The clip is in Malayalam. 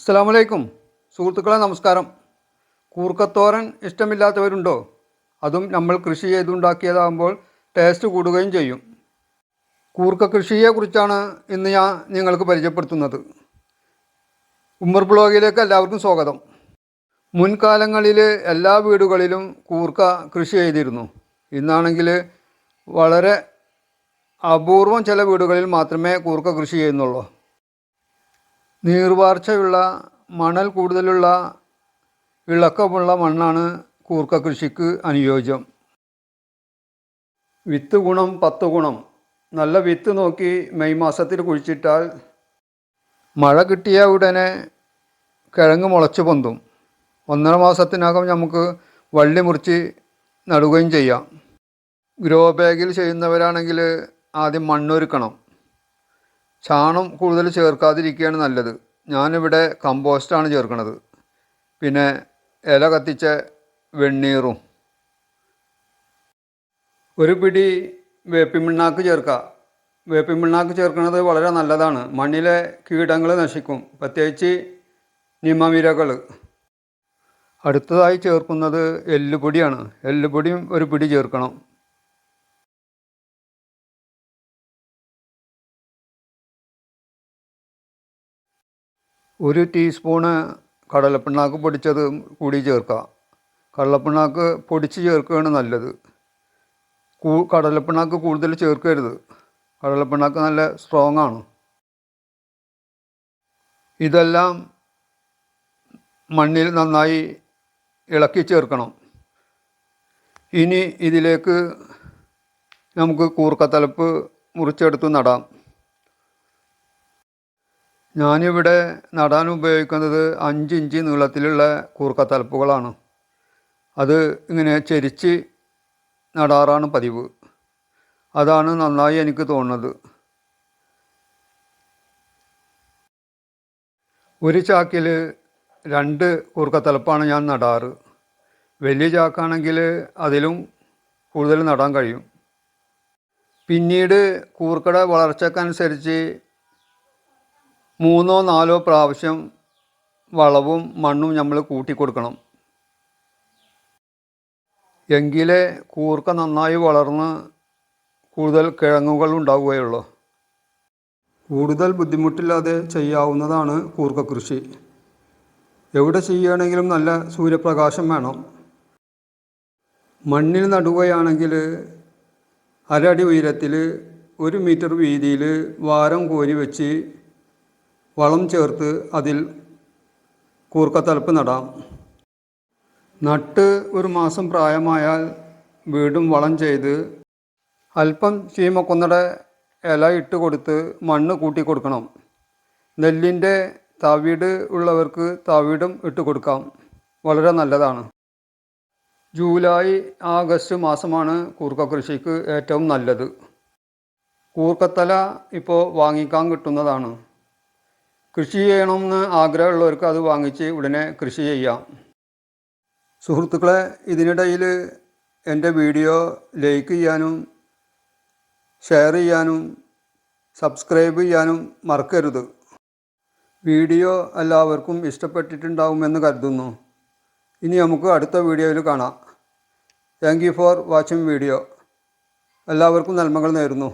അസ്സാമലൈക്കും സുഹൃത്തുക്കളെ നമസ്കാരം. കൂർക്കത്തോരൻ ഇഷ്ടമില്ലാത്തവരുണ്ടോ? അതും നമ്മൾ കൃഷി ചെയ്തുണ്ടാക്കിയതാകുമ്പോൾ ടേസ്റ്റ് കൂടുകയും ചെയ്യും. കൂർക്ക കൃഷിയെക്കുറിച്ചാണ് ഇന്ന് ഞാൻ നിങ്ങൾക്ക് പരിചയപ്പെടുത്തുന്നത്. ഉമ്മർ ബ്ലോഗിലേക്ക് എല്ലാവർക്കും സ്വാഗതം. മുൻകാലങ്ങളിൽ എല്ലാ വീടുകളിലും കൂർക്ക കൃഷി ചെയ്തിരുന്നു. ഇന്നാണെങ്കിൽ വളരെ അപൂർവം ചില വീടുകളിൽ മാത്രമേ കൂർക്ക കൃഷി ചെയ്യുന്നുള്ളൂ. നീർവാർച്ചയുള്ള മണൽ കൂടുതലുള്ള ഇളക്കമുള്ള മണ്ണാണ് കൂർക്ക കൃഷിക്ക് അനുയോജ്യം. വിത്ത് ഗുണം പത്ത് ഗുണം. നല്ല വിത്ത് നോക്കി മെയ് മാസത്തിൽ കുഴിച്ചിട്ടാൽ മഴ കിട്ടിയ ഉടനെ കിഴങ്ങ് മുളച്ചു പൊന്തും. ഒന്നര മാസത്തിനകം നമുക്ക് വള്ളി മുറിച്ച് നടുകയും ചെയ്യാം. ഗ്രോ ബാഗിൽ ചെയ്യുന്നവരാണെങ്കിൽ ആദ്യം മണ്ണൊരുക്കണം. ചാണം കൂടുതൽ ചേർക്കാതിരിക്കുകയാണ് നല്ലത്. ഞാനിവിടെ കമ്പോസ്റ്റാണ് ചേർക്കുന്നത് പിന്നെ ഇല കത്തിച്ച വെണ്ണീറും. ഒരു പിടി വേപ്പിമിണ്ണാക്ക് ചേർക്കുക വേപ്പിമിണ്ണാക്ക് ചേർക്കുന്നത് വളരെ നല്ലതാണ്. മണ്ണിലെ കീടങ്ങൾ നശിക്കും. പ്രത്യേകിച്ച് നിമവിരകൾ അടുത്തതായി ചേർക്കുന്നത് എല്ലുപൊടിയാണ്. എല്ലുപൊടിയും ഒരു പിടി ചേർക്കണം. ഒരു ടീസ്പൂണ് കടലപ്പിണ്ണാക്ക് പൊടിച്ചത് കൂടി ചേർക്കാം കടലപ്പിണ്ണാക്ക് പൊടിച്ച് ചേർക്കുകയാണ് നല്ലത്. കൂ കടലപ്പിണ്ണാക്ക് കൂടുതൽ ചേർക്കരുത്. കടലപ്പിണ്ണാക്ക് നല്ല സ്ട്രോങ് ആണ്. ഇതെല്ലാം മണ്ണിൽ നന്നായി ഇളക്കി ചേർക്കണം. ഇനി ഇതിലേക്ക് നമുക്ക് കൂർക്കത്തലപ്പ് മുറിച്ചെടുത്ത് നടാം. ഞാനിവിടെ നടാൻ ഉപയോഗിക്കുന്നത് അഞ്ച് ഇഞ്ച് നീളത്തിലുള്ള കൂർക്കത്തലപ്പുകളാണ്. അത് ഇങ്ങനെ ചെരിച്ച് നടാറാണ് പതിവ്. അതാണ് നന്നായി എനിക്ക് തോന്നുന്നത്. ഒരു ചാക്കിൽ രണ്ട് കൂർക്കത്തലപ്പാണ് ഞാൻ നടാറ്. വലിയ ചാക്കാണെങ്കിൽ അതിലും കൂടുതൽ നടാൻ കഴിയും. പിന്നീട് കൂർക്കട വളർച്ചക്കനുസരിച്ച് മൂന്നോ നാലോ പ്രാവശ്യം വളവും മണ്ണും നമ്മൾ കൂട്ടി കൊടുക്കണം എങ്കിലേ കൂർക്ക നന്നായി വളർന്ന് കൂടുതൽ കിഴങ്ങുകൾ ഉണ്ടാവുകയുള്ളൂ. കൂടുതൽ ബുദ്ധിമുട്ടില്ലാതെ ചെയ്യാവുന്നതാണ് കൂർക്ക കൃഷി. എവിടെ ചെയ്യുകയാണെങ്കിലും നല്ല സൂര്യപ്രകാശം വേണം. മണ്ണിൽ നടുകയാണെങ്കിൽ അരടി ഉയരത്തിൽ ഒരു മീറ്റർ വീതിയിൽ വാരം കോരി വെച്ച് വളം ചേർത്ത് അതിൽ കൂർക്കത്തലപ്പ് നടാം. നട്ട് ഒരു മാസം പ്രായമായാൽ വീണ്ടും വളം ചെയ്ത് അല്പം ചീമക്കൊന്നയുടെ ഇല ഇട്ട് കൊടുത്ത് മണ്ണ് കൂട്ടി കൊടുക്കണം. നെല്ലിന്റെ തവിട് ഉള്ളവർക്ക് തവിടും ഇട്ട് കൊടുക്കാം. വളരെ നല്ലതാണ്. ജൂലൈ ആഗസ്റ്റ് മാസമാണ് കൂർക്ക കൃഷിക്ക് ഏറ്റവും നല്ലത്. കൂർക്കത്തല ഇപ്പോൾ വാങ്ങിക്കാൻ കിട്ടുന്നതാണ്. കൃഷി ചെയ്യണമെന്ന് ആഗ്രഹമുള്ളവർക്ക് അത് വാങ്ങിച്ച് ഉടനെ കൃഷി ചെയ്യാം. സുഹൃത്തുക്കളെ ഇതിനിടയിൽ എന്റെ വീഡിയോ ലൈക്ക് ചെയ്യാനും ഷെയർ ചെയ്യാനും സബ്സ്ക്രൈബ് ചെയ്യാനും മറക്കരുത്. വീഡിയോ എല്ലാവർക്കും ഇഷ്ടപ്പെട്ടിട്ടുണ്ടാവുമെന്ന് കരുതുന്നു. ഇനി നമുക്ക് അടുത്ത വീഡിയോയിൽ കാണാം. Thank you for watching video. എല്ലാവർക്കും നന്മകൾ നേരുന്നു.